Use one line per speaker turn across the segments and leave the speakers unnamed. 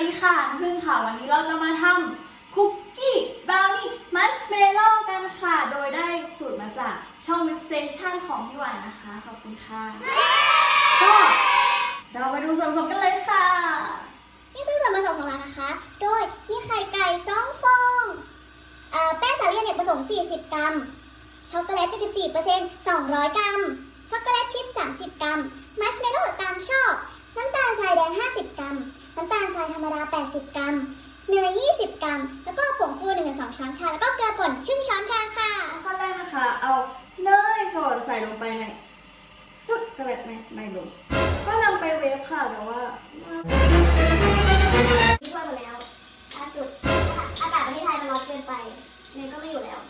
ดีค่ะนึ่งค่ะ วันนี้เราจะมาทำคุกกี้บราวนี่มัชเมลโล่กันค่ะ โดยได้สูตรมาจากช่องวิบสเตชันของพี่หวานนะคะ ขอบคุณค่ะ ก็เรามาดูส่วนผสมกันเลยค่ะ
นี่คือส่วนผสมของเรานะคะ โดยมีไข่ไก่2ฟองเอ่อแป้งสาลีอเนกประสงค์40 กรัม ช็อกโกแลต74% 200 กรัม ช็อกโกแลตชิพ30 กรัม มัชเมลโล่ตามชอบ น้ำตาลทรายแดง 50 กรัม น้ำตาลทรายธรรมดา 80 กรัม เนย20 กรัม แล้วก็ผงฟู1-2 ช้อนชา แล้วก็เกลือป่นครึ่งช้อนชาค่ะ
ขั้นแรกนะคะ เอาเนยสดใส่ลงไปในชุดกระเล็ดในในหลุมก็นำไปเวฟค่ะแต่ว่า
นี่ว่าหมดแล้วล่าสุดอากาศประเทศไทยมันร้อนเกินไปเนยก็ไม่อยู่แล้ว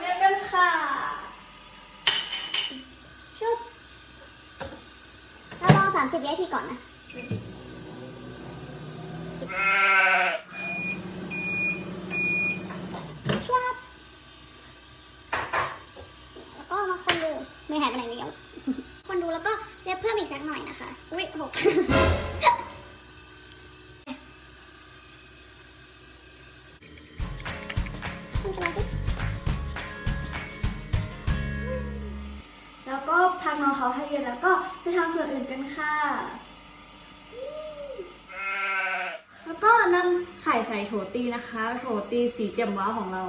เวฟกันค่ะ
ชุบเราลอง 30วินาทีก่อนนะ ชวบแล้วก็มาคนดูไม่หายไปไหนเดียวคนดูแล้วก็เรียกเพิ่มอีกสักหน่อยนะคะ อุ้ยหก
แล้วก็พักน้องเขาให้เย็นแล้วก็ไปทำส่วนอื่นกันค่ะ แล้วก็นำไข่ ใส่โถตีนะคะ โถตีสีแจ่มว้าวของเรา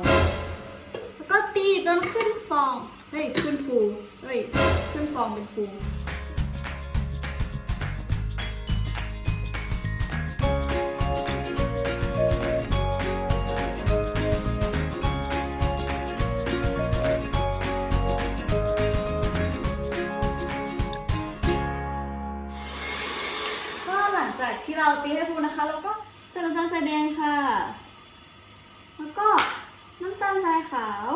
แล้วก็ตีจนขึ้นฟอง เฮ้ย ขึ้นฟู เฮ้ย ขึ้นฟองเป็นฟูก็หลังจากที่เราตีให้ฟูนะคะเราก็ ใส่น้ำตาลทรายแดงค่ะ แล้วก็น้ำตาลทรายขาว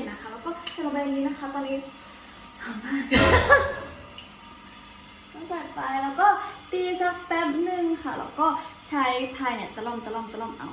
นนะคะ แล้วก็
ใส่ลงไปนนี้นะคะ ตอนนี้หอมมากต้องใส่ไปแล้วก็ตีสักแป๊บหนึ่งค่ะ แล้วก็ใช้พายเนี่ยตะล่อมตะล่อมตะล่อมเอา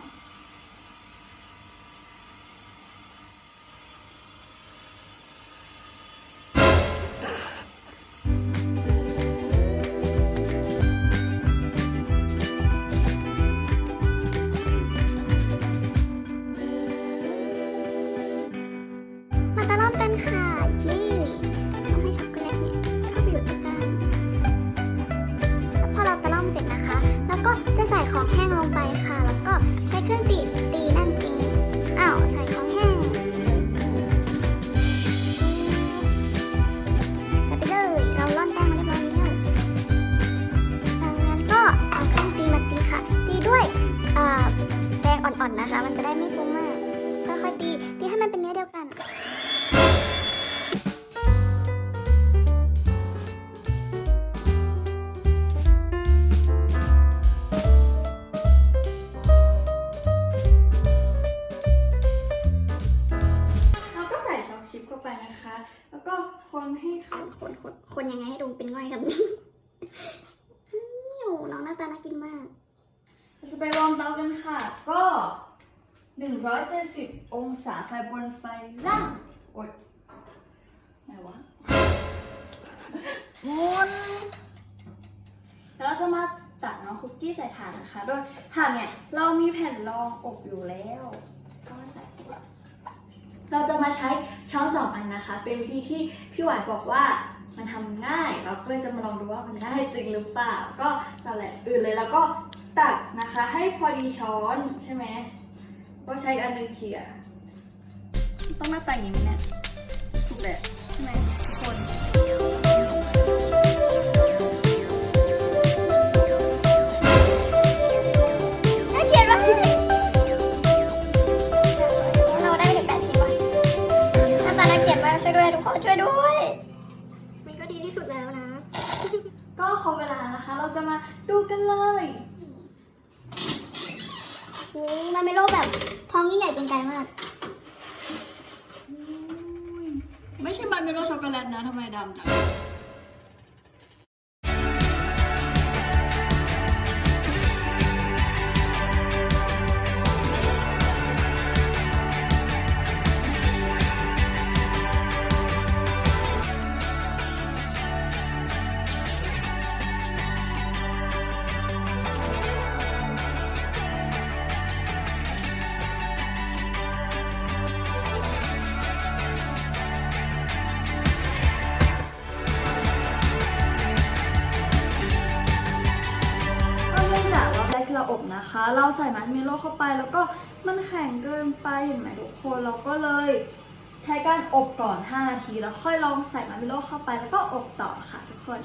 จะไปวอร์มเตากัน
ค่ะ ก็ 170 องศาไฟบนไฟล่างโอ๊ยไหนวะวนแล้วเราจะมาตักน้องคุกกี้ใส่ถาดนะคะ โดยถาดเนี่ย เรามีแผ่นรองอบอยู่แล้วก็มาใส่เราจะมาใช้ช้อนสองอันนะคะ เป็นวิธีที่พี่หวายบอกว่ามันทำง่าย เราก็เลยจะมาลองดูว่ามันง่ายจริงหรือเปล่า ก็นั่นแหละอื่นเลยแล้วก็ ตักนะคะ ให้พอดีช้อนใช่ไหมก็ใช้อันนึงเขี่ยต้องหน้าตาอย่างนี้เนี่ยถูกแหละใช่ไหมทุกคน
ช่วยด้วยทุกคนช่วยด้วย มันก็ดีที่สุดแล้วนะ
ก็ข
อ
เวลานะ
ค
ะ เราจะ
มาดูกันเลย มันไม่โลแบบพองยิ่งใหญ่เป็นไกลมาก
ไม่ใช่มันเมโลช็อกโกแลตนะทำไมดำจัง ละอบแรกที่เราอบนะคะ เราใส่มัสเมลโลเข้าไปแล้วก็มันแข็งเกินไปเห็นไหมทุกคนเราก็เลยใช้การอบก่อน 5 นาที แล้วค่อยลองใส่มัชเมลโลเข้าไปแล้วก็อบต่อค่ะทุกคน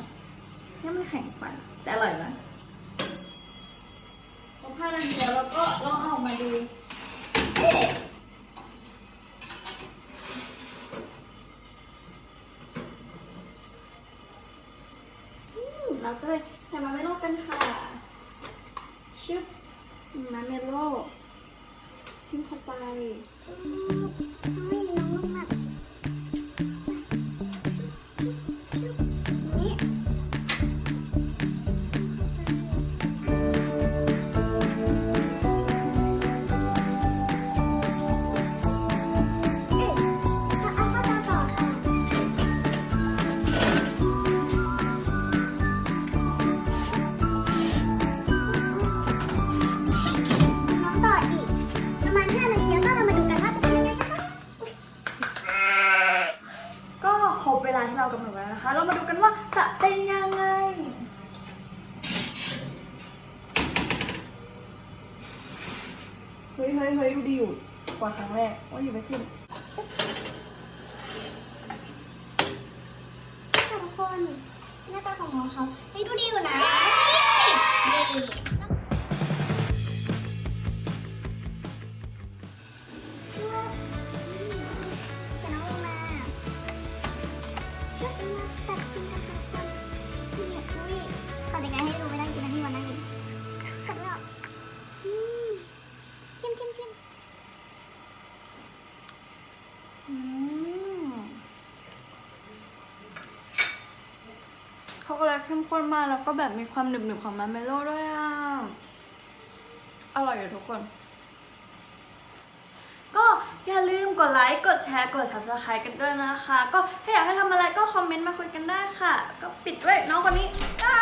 เนี่ยมันแข็งไปแต่อร่อยนะอบ5นาทีแล้วเราก็ลองเอาออกมาดูเอ๊ะอืมเราก็เลยใส่มัชเมลโล่กันค่ะ ชึบมาเมโล ทิ้า
ที่เรากำ
หนดไว้แล้วนะคะ เรามาดูกันว่าจะเป็นยังไง เฮ้ยเฮ้ยเฮ้ยดูดีอยู่กว่าครั้งแรกว่าอยู่ไม่ขึ้น
ค่ะทุกคนหน้าตาของน้องเขาเฮ้ยดูดีอยู่นะนี่ กินกันค่ะทุกคนนี่อุ้ยทำยังไงให้ดูไม่ได้กินนะที่วันนั้นกินขัดไม่ออกอืมชิมชิมชิม
อืมช็อกโกแลตเข้มข้นมากแล้วก็แบบมีความหนึบๆของมาร์เมลโล่ด้วยอะ อร่อยอยู่ทุกคน อย่าลืมกดไลค์กดแชร์กด subscribe กันด้วยนะคะ ก็ถ้าอยากให้ทำอะไรก็คอมเมนต์มาคุยกันได้ค่ะ ก็ปิดด้วยน้องคนนี้จ้า